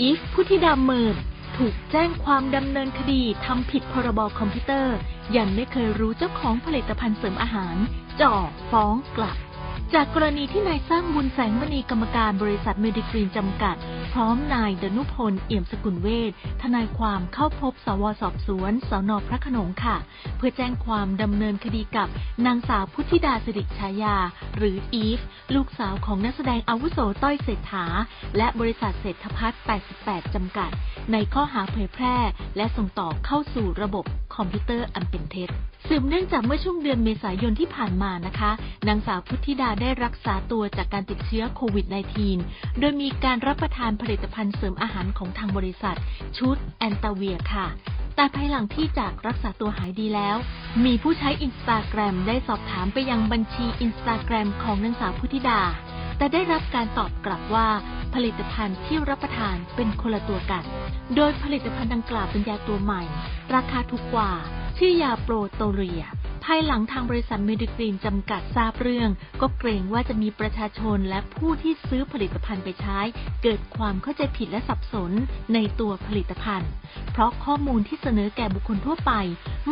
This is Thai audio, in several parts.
อีฟพุทธิดาเมินถูกแจ้งความดำเนินคดีทำผิดพรบคอมพิวเตอร์ ยังไม่เคยรู้เจ้าของผลิตภัณฑ์เสริมอาหาร จ่อฟ้องกลับ จากกรณีที่นายสร้างบุญแสงมณีกรรมการบริษัทเมดิกรีนจำกัด พร้อมนายดนุพล เอี่ยมสกุลเวชทนายความเข้าพบสวสอบสวนสนพระขนงค่ะ เพื่อแจ้งความดำเนินคดีกับนางสาวพุทธิดาสิริชายา หรืออีฟ ลูกสาวของนักแสดงอาวุโสต้อยเศรษฐา และบริษัทเศรษฐพัฒน์88 จำกัด ในข้อหาเผยแพร่ และส่งต่อเข้าสู่ระบบคอมพิวเตอร์อันเป็นเท็จสืบเนื่องจากเมื่อช่วงเดือนเมษายนที่ผ่านมานะคะ นางสาวพุทธิดาได้รักษาตัวจากการติดเชื้อโควิด -19 โดยมีการรับประทานผลิตภัณฑ์เสริมอาหารของทางบริษัท ชุดแอนตาเวียค่ะ แต่ภายหลังที่จากรักษาตัวหายดีแล้ว มีผู้ใช้อินสตาแกรมได้สอบถามไปยังบัญชีอินสตาแกรมของนางสาวพุทธิดา แต่ได้รับการตอบกลับว่าผลิตภัณฑ์ที่รับประทานเป็นคนละตัวกัน โดยผลิตภัณฑ์ดังกล่าวเป็นยาตัวใหม่ ราคาถูกกว่า ชื่อยาโปรโตเรีย ภายหลังทางบริษัทเมดิกรีนจำกัดทราบเรื่อง ก็เกรงว่าจะมีประชาชนและผู้ที่ซื้อผลิตภัณฑ์ไปใช้ เกิดความเข้าใจผิดและสับสนในตัวผลิตภัณฑ์ เพราะข้อมูลที่เสนอแก่บุคคลทั่วไป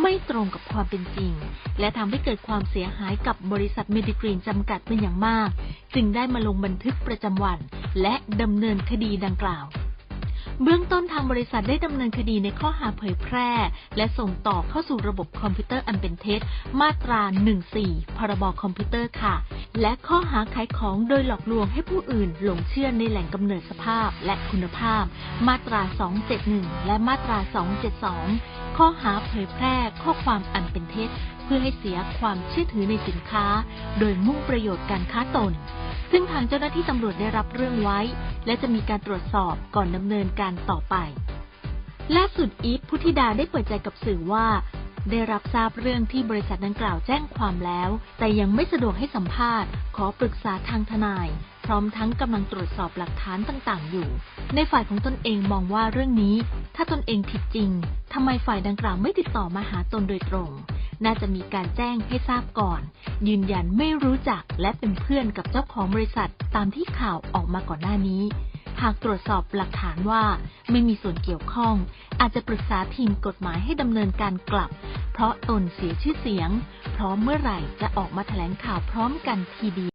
ไม่ตรงกับความเป็นจริง และทำให้เกิดความเสียหายกับบริษัทเมดิกรีนจำกัดเป็นอย่างมาก จึงได้มาลงบันทึกประจำวัน และดำเนินคดีดังกล่าว เบื้องต้นทางบริษัทได้ดำเนินคดีในข้อหาเผยแพร่ และส่งต่อเข้าสู่ระบบคอมพิวเตอร์อันเป็นเท็จ มาตรา 14 พรบคอมพิวเตอร์ค่ะ และข้อหาขายของโดยหลอกลวงให้ผู้อื่นหลงเชื่อในแหล่งกำเนิดสภาพและคุณภาพ มาตรา 271 และมาตรา 272 ข้อหาเผยแพร่ข้อความอันเป็นเท็จ เพื่อให้เสียความเชื่อถือในสินค้า โดยมุ่งประโยชน์การค้าตน ซึ่งทางเจ้าหน้าที่ตำรวจได้รับเรื่องไว้ และจะมีการตรวจสอบก่อนดำเนินการต่อไป ล่าสุดอีฟพุทธิดาได้เปิดใจกับสื่อว่า ได้รับทราบเรื่องที่บริษัทดังกล่าวแจ้งความแล้ว แต่ยังไม่สะดวกให้สัมภาษณ์ ขอปรึกษาทางทนาย พร้อมทั้งกำลังตรวจสอบหลักฐานต่างๆ อยู่ ในฝ่ายของตนเองมองว่าเรื่องนี้ ถ้าตนเองผิดจริงทำไมฝ่ายดังกล่าวไม่ติดต่อมาหาตนโดยตรง น่าจะมีการแจ้งให้ทราบก่อน ยืนยันไม่รู้จักและเป็นเพื่อนกับเจ้าของบริษัทตามที่ข่าวออกมาก่อนหน้านี้ หากตรวจสอบหลักฐานว่าไม่มีส่วนเกี่ยวข้อง อาจจะปรึกษาทีมกฎหมายให้ดำเนินการกลับ เพราะตนเสียชื่อเสียง พร้อมเมื่อไหร่จะออกมาแถลงข่าวพร้อมกันทีเดียว